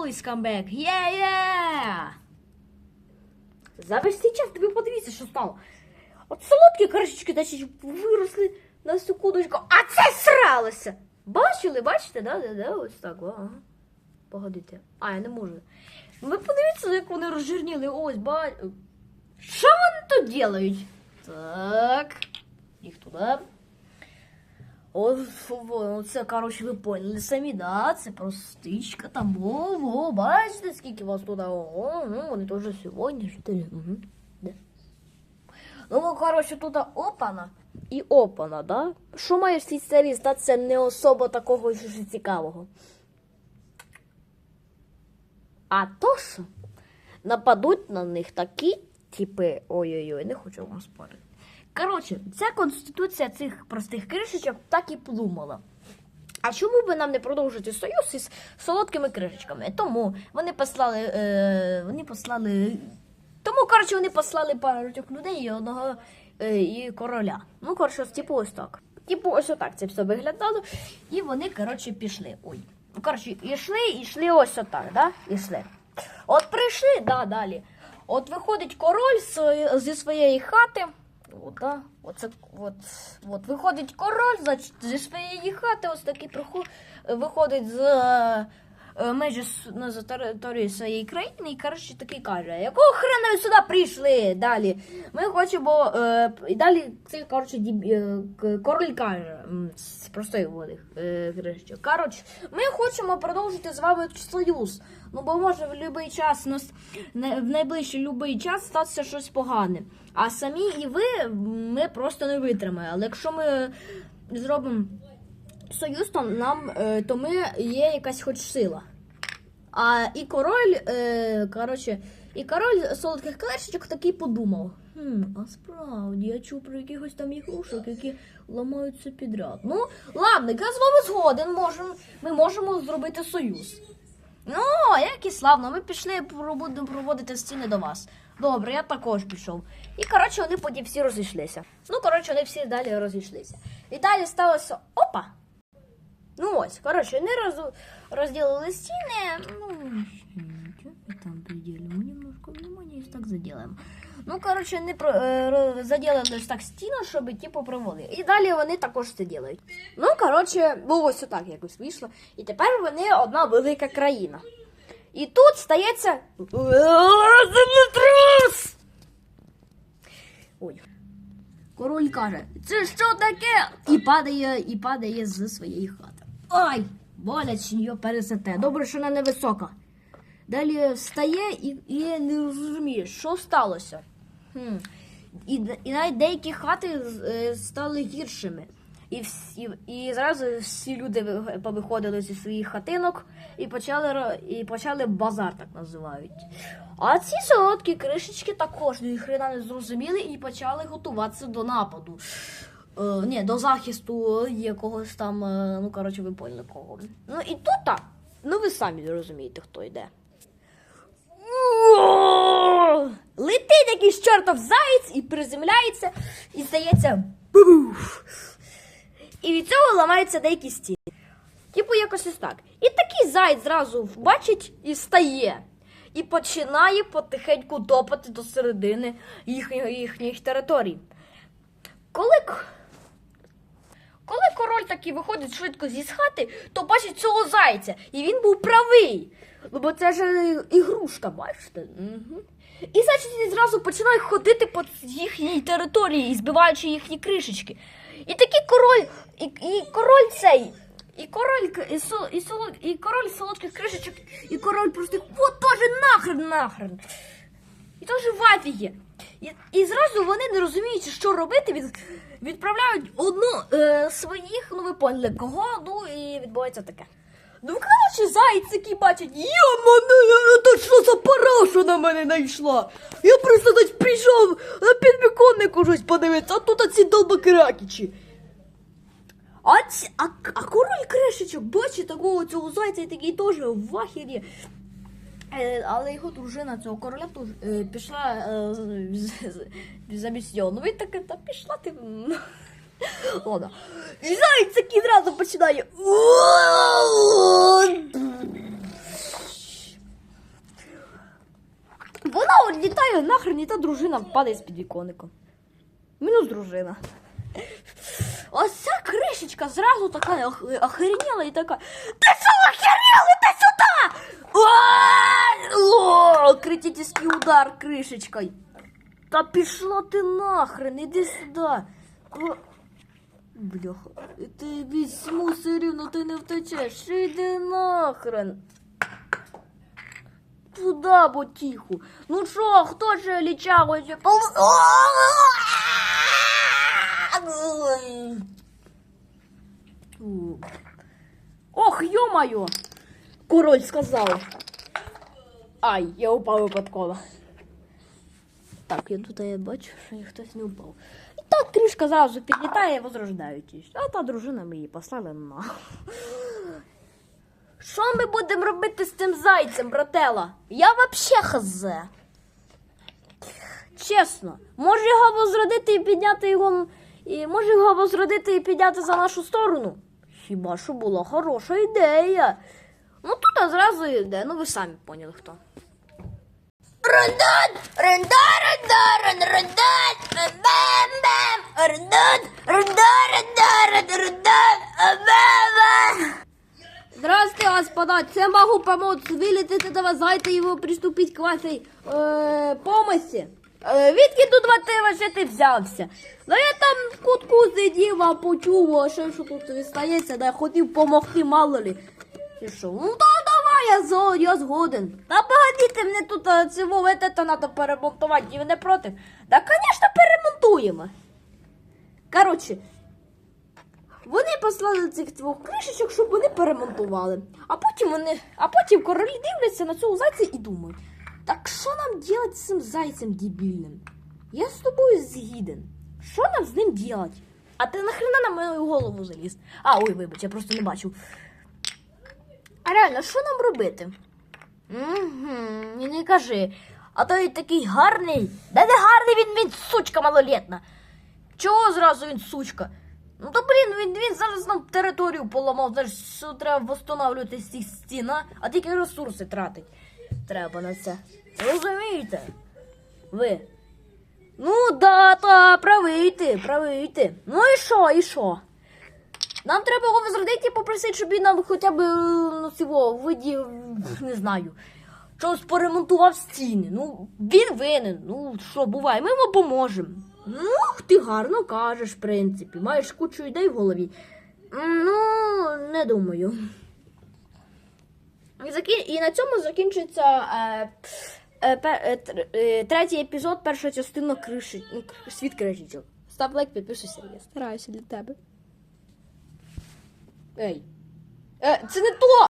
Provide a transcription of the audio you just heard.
вернулись, камбек. Є-є! За весь цей час тобі подивіться, що стало. От солодкі кришечки значить, виросли на секундочку, а це сралося. Бачили, бачите, да? да, да? Ось так. Ага. Погодите. А, я не можу. Ви подивіться, як вони розжирніли. Ось, ба. Що вони тут делають? Так. Їх туди. О, во, це, коротше, ви поняли самі, да? Це простичка там. О, о, бачите, скільки вас туди. О, ну, вони теж сьогодні. Чотири. Угу. Да. Ну, коротше, тут опана і опана, да? Що має в цій серії не особо такого ж цікавого? А то що нападуть на них такі, типи, ой-ой-ой, не хочу вам спорити. Коротше, ця конституція цих простих кришечок так і плумала. А чому би нам не продовжити союз із солодкими кришечками? Тому вони послали. Е, вони послали. Тому, коротше, вони послали парочок людей і одного е, і короля. Ну, коротше, типу ось так. Типу, ось отак це все виглядало. І вони, коротше, пішли. Ой. Коротше, ішли, ішли ось отак, да? Ішли. От прийшли, да, далі. От виходить король зі своєї хати. От, да. Оце, от, от виходить король значить, зі своєї хати, ось такий приху, виходить з е, межі с- ну, території своєї країни і коротше такий каже, якого хрена ви сюди прийшли? Далі. Ми хочемо. Е, і далі цей коротше, діб, е, король каже, з простої води. Е, коротше, ми хочемо продовжити з вами союз. Ну, бо може в будь-який час нас в найближчий будь-який час статися щось погане. А самі і ви ми просто не витримаємо. Але якщо ми зробимо союз, то нам е, то ми є якась хоч сила. А і король, е, коротше, і король солодких клешечок такий подумав. Хм, а справді, я чув про якихось там ігрушок, які ламаються підряд. Ну, ладно, я з вами згоден, можем, ми можемо зробити союз. Ну, як і славно, ми пішли будемо проводити стіни до вас. Добре, я також пішов. І коротше, вони потім всі розійшлися. Ну, коротше, вони всі далі розійшлися. І далі сталося опа. Ну ось, коротше, вони роз... розділили стіни. Ну, там приділимо немножко внимания і так заділимо. Ну, коротше, вони про... е, заділили так стіну, щоб типу провели. І далі вони також це ділають. Ну, коротше, було ось отак якось вийшло. І тепер вони одна велика країна. І тут стається землетрус! Ой. Король каже, це що таке? І падає, і падає з своєї хати. Ай! Боляче її пересете. Добре, що вона невисока. Далі встає і, і не розуміє, що сталося. Хм. І, і навіть деякі хати е, стали гіршими. І, всі, і зразу всі люди повиходили зі своїх хатинок і почали, і почали базар, так називають. А ці солодкі кришечки також ніхрена не зрозуміли і почали готуватися до нападу. Е, ні, до захисту якогось там, е, ну коротше, ви поняли кого. Ну і тут так. Ну ви самі розумієте, хто йде. Летить якийсь чортов заєць і приземляється, і здається. Буф. І від цього ламаються деякі стіни. Типу, якось ось так. І такий заєць зразу бачить і стає. І починає потихеньку топати до середини їхньої, їхніх територій. Коли, коли король таки виходить швидко зі хати, то бачить цього зайця. І він був правий. Ну, бо це ж е, ігрушка, бачите? Угу. І він зразу починає ходити по їхній території, збиваючи їхні кришечки. І такий король, і, і король цей. І король, і, сол, і, солод, і король солодких кришечок, і король простих, от теж нахрен нахрен. І теж в афігі. І, і зразу вони не розуміють, що робити, від, відправляють одну е, своїх, ну ви поняли, кого, ну і відбувається таке. Ну, коротше, заєць який бачить, йо-моне, то що за пора, що на мене найшла? Я просто десь прийшов на підвіконнику щось подивитися, а тут ці долбокракічі. А, ці, а, а король кришечок бачить такого цього зайця і такий теж в ахері. Е, але його дружина цього короля е, пішла е, замість нього. Ну він таке, та пішла ти. м». Ладно. І заяць такий починає. Вона от літає нахрен, і та дружина падає з під віконника. Мінус дружина. Ось ця кришечка зразу така ох- охреніла і така. Ти що охерел? Іди сюди! А! О, Критический удар кришечкою. Та пішла ти нахрен, іди сюди. О, Бляха, ти візьму все рівно, ти не втечеш. Іди нахрен. Туда, ботіху. Ну що, хто же ліча хоче. Ох, ё-моё! Король сказав. Ай, я упав випадково. Так, я тут я бачу, що хтось не упав. І так кришка зразу підлітає, возрождаючись. А та дружина ми її послали на. Що ми будемо робити з тим зайцем, братела? Я вообще хазе. Чесно, може його возродити і підняти його. І може його возродити і підняти за нашу сторону? Хіба що була хороша ідея. Ну тут а зразу йде, ну ви самі поняли хто. Рендан! Рендан! Рендан! Рендан! Бем-бем! Рендан! Рендан! Рендан! Рендан! Бем-бем! Здравствуйте, господа! Це могу помочь вилетіти до вас, зайти і приступити к вашій е, помощі. Е, відки тут ти вообще ти взявся? Ну я там в кутку сидів, а почув, а що, що тут стається, да я хотів помогти, мало ли. І що? Ну то давай, я, зо, я згоден. Та погодите, мене тут а, цього это треба перемонтувати, і ви не проти? Да, звісно, перемонтуємо. Коротше, вони послали цих двох кришечок, щоб вони перемонтували. А потім вони, а потім королі дивляться на цього зайця і думають, так що нам делать з цим зайцем дебільним? Я з тобою згіден. Що нам з ним делать? А ти нахрена на мою голову заліз? А, ой, вибач, я просто не бачив. А реально, що нам робити? Угу, не кажи. А той такий гарний. Да не гарний він, він сучка малолетна. Чого зразу він сучка? Ну то блін, він, він зараз нам територію поламав, знаєш, що треба встановлювати з цих стін, а? а тільки ресурси тратить. Треба на це. Розумієте? Ви? Ну, да, та, правий ти, правий ти. Ну і що, і що? Нам треба його возродити і попросити, щоб він нам хоча б е, ну, цього виді, не знаю, щось поремонтував стіни. Ну, він винен. Ну, що буває, ми йому поможемо. Ну, ти гарно кажеш, в принципі. Маєш кучу ідей в голові. Ну, не думаю. І, на цьому закінчується е, е, е, е, третій епізод, перша частина криші... ну, світ кришечок. Став лайк, підписуйся, я стараюся для тебе. Ей. Е, це не то!